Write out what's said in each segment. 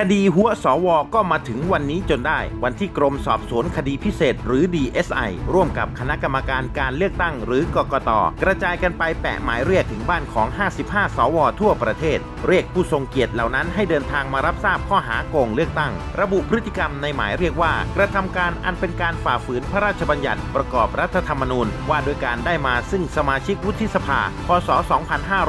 คดีหัวสวก็มาถึงวันนี้จนได้ วันที่กรมสอบสวนคดีพิเศษหรือ DSI ร่วมกับคณะกรรมการการเลือกตั้งหรือกกตกระจายกันไปแปะหมายเรียกถึงบ้านของ 55 สว ทั่วประเทศ เรียกผู้ทรงเกียรติเหล่านั้นให้เดินทางมารับทราบข้อหาโกงเลือกตั้ง ระบุพฤติกรรมในหมายเรียกว่า กระทำการอันเป็นการฝ่าฝืนพระราชบัญญัติประกอบรัฐธรรมนูญ ว่าโดยการได้มาซึ่งสมาชิกวุฒิสภา พศ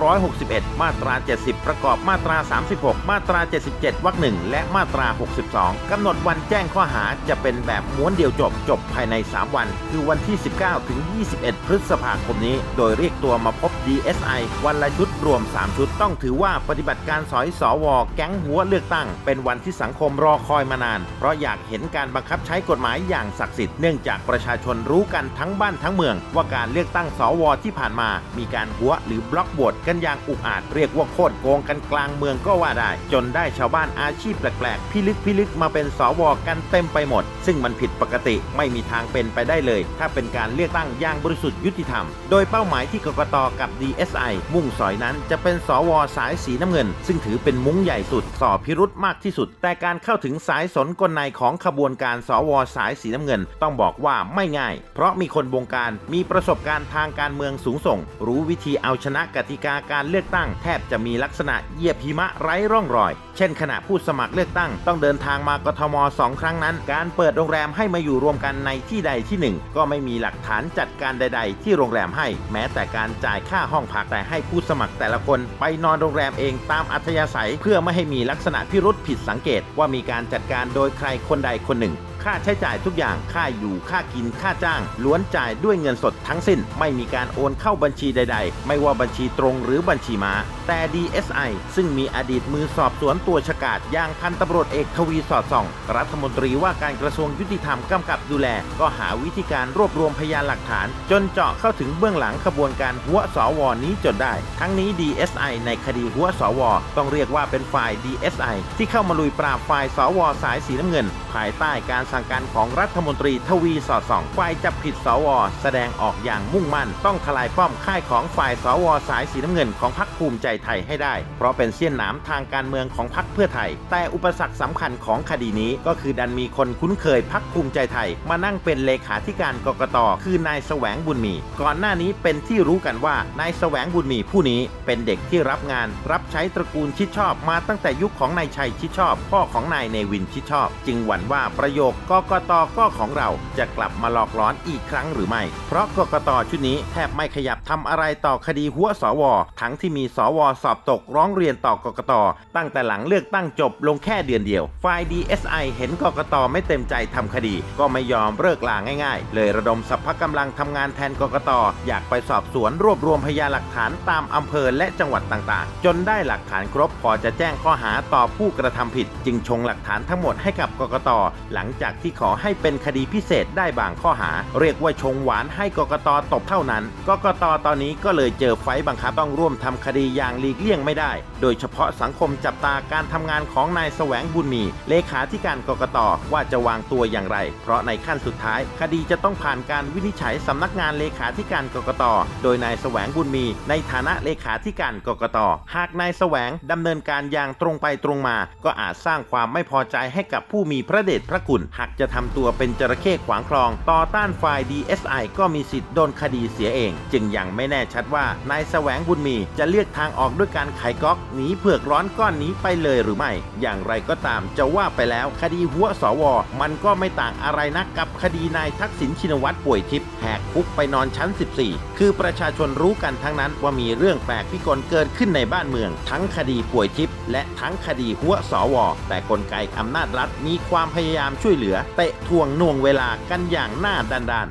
2561 มาตรา 70 ประกอบมาตรา 36 มาตรา 77 วรรคหนึ่งและมาตรา 62 กำหนดวันแจ้งข้อหาจะเป็นแบบม้วนเดียวจบจบภายใน 3 วัน คือวันที่ 19 ถึง 21 พฤษภาคมนี้ โดยเรียกตัวมาพบ DSI วันละชุดรวม 3 ชุด ต้องถือว่าปฏิบัติการสอยสอวอแก๊งหัวเลือกตั้ง เป็นวันที่สังคมรอคอยมานาน เพราะอยากเห็นการบังคับใช้กฎหมายอย่างศักดิ์สิทธิ์เนื่องจากประชาชนรู้กันทั้งบ้านทั้งเมือง ว่าการเลือกตั้งสวที่ผ่านมา มีการหัวหรือบล็อกโหวตกันอย่างอุกอาจเรียกว่าโคตรโกงกันกลางเมืองก็ว่าได้ จนได้ชาวบ้านอาชีพแปลกๆ พิลึกพิลึกมาเป็นสวกันเต็มไปหมด ซึ่งมันผิดปกติไม่มีทางเป็นไปได้เลย ถ้าเป็นการเลือกตั้งอย่างบริสุทธิ์ยุติธรรม โดยเป้าหมายที่กกตกับ DSI มุ่งสอยนั้นจะเป็นสวสายสีน้ำเงิน ซึ่งถือเป็นมุ้งใหญ่สุดส่อพิรุธมากที่สุด แต่การเข้าถึงสายสนกลในของขบวนการสวสายสีน้ำเงิน ต้องบอกว่าไม่ง่าย เพราะมีคนบงการมีประสบการณ์ทางการเมืองสูงส่ง รู้วิธีเอาชนะกติกาการเลือกตั้ง แทบจะมีลักษณะเหยียบหิมะไร้ร่องรอย เช่นขณะผู้สมัครเลือกตั้ง ต้องเดินทางมากทมสองครั้งนั้น การเปิดโรงแรมให้มาอยู่รวมกันในที่ใดที่หนึ่งก็ไม่มีหลักฐานจัดการใด ๆ ที่โรงแรมให้ แม้แต่การจ่ายค่าห้องพักแต่ให้ผู้สมัครแต่ละคนไปนอนโรงแรมเองตามอัธยาศัยเพื่อไม่ให้มีลักษณะพิรุษผิดสังเกตว่ามีการจัดการโดยใครคนใดคนหนึ่งค่าใช้จ่ายทุกอย่างค่าอยู่ค่ากินค่าจ้าง ล้วนจ่ายด้วยเงินสดทั้งสิ้น ไม่มีการโอนเข้าบัญชีใด ๆ ไม่ว่าบัญชีตรงหรือบัญชีม้า แต่ DSI ซึ่งมีอดีตมือสอบสวนตัวฉกาจอย่างพันตำรวจเอกทวีสอดส่อง รัฐมนตรีว่าการกระทรวงยุติธรรมกำกับดูแล ก็หาวิธีการรวบรวมพยานหลักฐาน จนเจาะเข้าถึงเบื้องหลังขบวนการหัวสวนี้จนได้ ทั้งนี้ DSI ในคดีหัวสว ต้องเรียกว่าเป็นฝ่าย DSI ที่เข้ามาลุยปราบฝ่ายสวสายสีน้ำเงิน ภายใต้การสั่งการของรัฐมนตรีทวีสอดส่องฝ่ายจับผิดสว แสดงออกอย่างมุ่งมั่น ต้องทลายป้อมค่ายของฝ่ายสวสายสีน้ำเงินของพรรคภูมิใจไทยให้ได้ เพราะเป็นเสี้ยนหนามทางการเมืองของพรรคเพื่อไทย แต่อุปสรรคสำคัญของคดีนี้ก็คือดันมีคนคุ้นเคยพรรคภูมิใจไทย มานั่งเป็นเลขาธิการกกตคือนายแสวงบุญมี ก่อนหน้านี้เป็นที่รู้กันว่านายแสวงบุญมีผู้นี้เป็นเด็กที่รับงาน รับใช้ตระกูลชิดชอบมาตั้งแต่ยุคของนายชัยชิดชอบ พ่อของนายเนวินชิดชอบ จึงหวั่นว่าประโยคกกตก็ของเราจะกลับมาหลอกล้อนอีกครั้งหรือไม่ เพราะกกตชุดนี้แทบไม่ขยับ ทำอะไรต่อคดีหัวสว ทั้งที่มีสวสอบตกร้องเรียนต่อกกต ตั้งแต่หลังเลือกตั้งจบลงแค่เดือนเดียว ฝ่าย DSI เห็นกกตไม่เต็มใจทำคดี ก็ไม่ยอมเลิกลาง่าย ๆ เลยระดมสัพพะกำลังทำงานแทนกกต อยากไปสอบสวนรวบรวมพยานหลักฐานตามอำเภอและจังหวัดต่างๆ จนได้หลักฐานครบพอจะแจ้งข้อหาต่อผู้กระทำผิด จึงชงหลักฐานทั้งหมดให้กับกกต หลังจากที่ขอให้เป็นคดีพิเศษได้บางข้อหา เรียกว่าชงหวานให้กกตตบเท่านั้นกกตตอนนี้ก็เลยเจอไฟบังคับต้องร่วมทำคดีอย่างหลีกเลี่ยงไม่ได้ โดยเฉพาะสังคมจับตาการทำงานของนายแสวงบุญมี เลขาธิการกกตว่าจะวางตัวอย่างไร เพราะในขั้นสุดท้าย คดีจะต้องผ่านการวินิจฉัยสำนักงานเลขาธิการกกตโดยนายแสวงบุญมี ในฐานะเลขาธิการกกตหากนายแสวงดำเนินการอย่างตรงไปตรงมา ก็อาจสร้างความไม่พอใจให้กับผู้มีพระเดชพระคุณหากจะทำตัวเป็นจระเข้ขวางคลอง ต่อต้านฝ่าย DSI ก็มีสิทธิ์โดนคดีเสียเอง จึงยังไม่แน่ชัดว่านายแสวงบุญมีจะเลือกทางออกด้วยการไขก๊อกหนีเผือกร้อนก้อนนี้ไปเลยหรือไม่ อย่างไรก็ตามจะว่าไปแล้วคดีหัวสว มันก็ไม่ต่างอะไรนักกับคดีนายทักษิณชินวัตรป่วยทิพย์แหกคุกไปนอนชั้น 14 คือประชาชนรู้กันทั้งนั้นว่ามีเรื่องแปลกพิกลเกิดขึ้นในบ้านเมือง ทั้งคดีป่วยทิพย์และทั้งคดีหัวสว แต่กลไกอำนาจรัฐมีความพยายามช่วยเหลือเตะทวงน่วงเวลากันอย่างหน้าด้าน